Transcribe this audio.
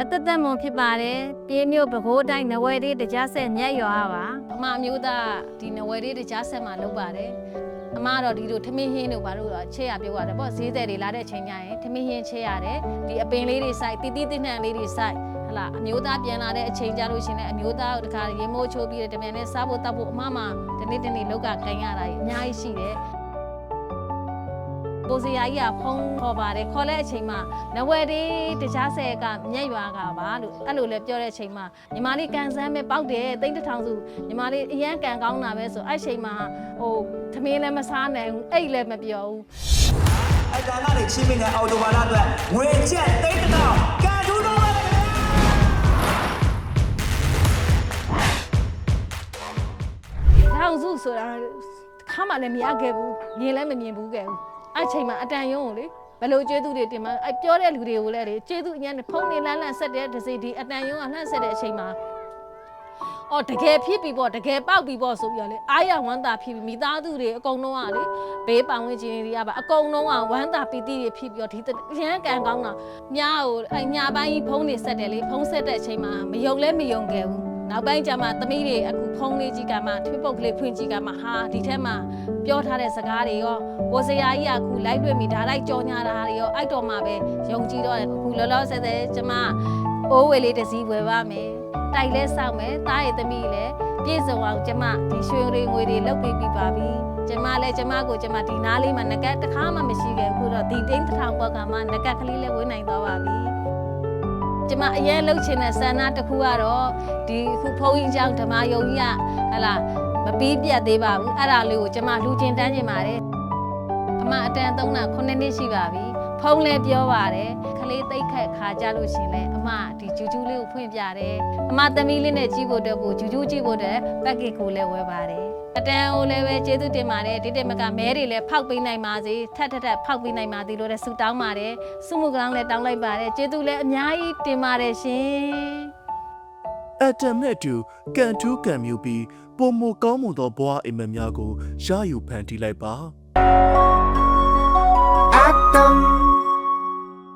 မတသက်မွန်ဖြစ်ပါတယ်ပြေးမြို့ဗကိုးတိုင်းနဝယ်လေးတကြားဆက်မြက်ရွာပါအမအမျိုးသားဒီနဝယ်လေးတကြားဆက်မှာလုပ်ပါတယ်အမကတော့ဒီလိုထမင်းဟင်းတို့ဘာလို့တော့ချဲရပြောရတယ်ပေါ့ဈေးသည်တွေလာတဲ့အချိန်ညရင်ထမင်းဟင်းချဲရတယ်ဒီအပင်လေးတွေစိုက်တီတီတင်းနှံလေးတွေစိုက်ဟလာအမျိုးသားပြန်လာတဲ့အချိန်ကြလို့ရှရင်လည်းအမျိုးသားကိုတခါရေမိုးချိုးပြီးတဲ့တမန်နဲ့စားဖို့တောက်ဖို့အမမဒီနေ့ဒီနေ့လောက်ကခံရတာကြီးအများကြီးရှိတယ် ကိုစရာကြီးကဖုံးခေါ်ပါတယ်ခေါ်တဲ့အချိန်မှာနဝယ်ဒီတခြားဆဲကမြက်ရွာကပါလို့အဲ့လိုလည်းပြောတဲ့အချိန်မှာညီမလေးကန်ဆန်းပဲပေါက်တယ်တိတ်တထောင်စုညီမလေးအရန်ကန်ကောင်းတာပဲဆိုအဲ့ချိန်မှာဟိုသမင်းလည်းမစားနိုင်ဘူးအိတ်လည်းမပြောဘူးအတန်ကနေချင်းမင်းတဲ့အော်တိုဘာလအတွက်ငွေချက်တိတ်တောင်ကန်ထူးတော့ပါလေခင်ဗျာထောင်စုဆိုတာခါမှလည်းမရခဲ့ဘူးမြင်လည်းမမြင်ဘူးခဲ့ဘူး အဲ့ချိန်မှာအတန်ယုံကိုလေဘယ်လိုကျေးဇူးတွေတင်မှာအဲ့ပြောတဲ့လူတွေကိုလည်းလေကျေးဇူးအញ្ញနဲ့ဖုံးနေလန်းလန်းဆက်တဲ့တစ်စိဒီအတန်ယုံကလှမ်းဆက်တဲ့အချိန်မှာအော်တကယ်ဖြစ်ပြီပေါ့တကယ်ပေါက်ပြီပေါ့ဆိုပြီးတော့လေအားရဝမ်းသာဖြစ်ပြီမိသားစုတွေအကုန်လုံးကလေဘေးပတ်ဝန်းကျင်တွေကပါအကုန်လုံးကဝမ်းသာပီတိတွေဖြစ်ပြီးတော့ဒီရန်ကန်ကောင်းတာမြားကိုအညာပိုင်းကြီးဖုံးနေဆက်တယ်လေဖုံးဆက်တဲ့အချိန်မှာမယုံလဲမယုံခဲ့ဘူး နောက်ပိုင်းကျမှသမီးတွေအခုဖုံးလေးကြီးကမှထွေးပုတ်ကလေးဖွင့်ကြည့်ကမှဟာဒီထက်မှပြောထားတဲ့စကားတွေရောကိုစရာကြီးကအခုလိုက်တွေ့မိဒါလိုက်ကြောညာတာတွေရောအဲ့တော်မှပဲယုံကြည်တော့တယ်အခုလောလောဆယ်ဆယ်ကျမအိုးဝေလေးတစ်စီးဝယ်ပါမယ်တိုက်လဲစောက်မယ်တားရသမီးလည်းပြည့်စုံအောင်ကျမဒီရွှေတွေငွေတွေလုတ်ပေးပြီးပါပြီကျမလည်းကျမကိုကျမဒီနားလေးမှာငကက်တစ်ခါမှမရှိခဲ့ဘူးတော့ဒီတင်းတစ်ထောင်ပေါက်ကမှငကက်ကလေးလည်းဝေးနိုင်သွားပါပြီ ကျမအရင်လှုပ်ချင်တဲ့ဆန္ဒတစ်ခုကတော့ဒီအခုဖုန်းကြီးကြောင့်ဓမ္မယုံကြီးကဟလာမပြီးပြတ်သေးပါဘူးအဲ့ဒါလေးကိုကျမလူချင်းတန်းချင်ပါတယ်အမအတန်သုံးတာ9နှစ်ရှိပါပြီ ဖုန်းလည်းပြောပါတယ်ခလေးတိတ်ခက်ခါကြလို့ရှရင်လဲအမဒီဂျူးဂျူးလေးကိုဖွင့်ပြတယ်အမသမီးလေးနဲ့ကြီးဖို့အတွက်ကိုဂျူးဂျူးကြီးဖို့အတွက်ပက်ကစ်ကိုလည်းဝယ်ပါတယ်အတန်ကိုလည်းပဲကျေးဇူးတင်ပါတယ်ဒီတက်မကမဲတွေလည်းဖောက်ပေးနိုင်ပါစေထက်ထက်ထက်ဖောက်ပေးနိုင်ပါသေးလို့လည်းဆုတောင်းပါတယ်ဆုမှုကောင်းလည်းတောင်းလိုက်ပါတယ်ကျေးဇူးလည်းအများကြီးတင်ပါတယ်ရှင်အတမ်နဲ့အတူကန်ထူးကန်မြူပြီးပုံမကောင်းမွန်သောဘဝအိမ်မက်များကိုရယူဖန်တီးလိုက်ပါ Atom.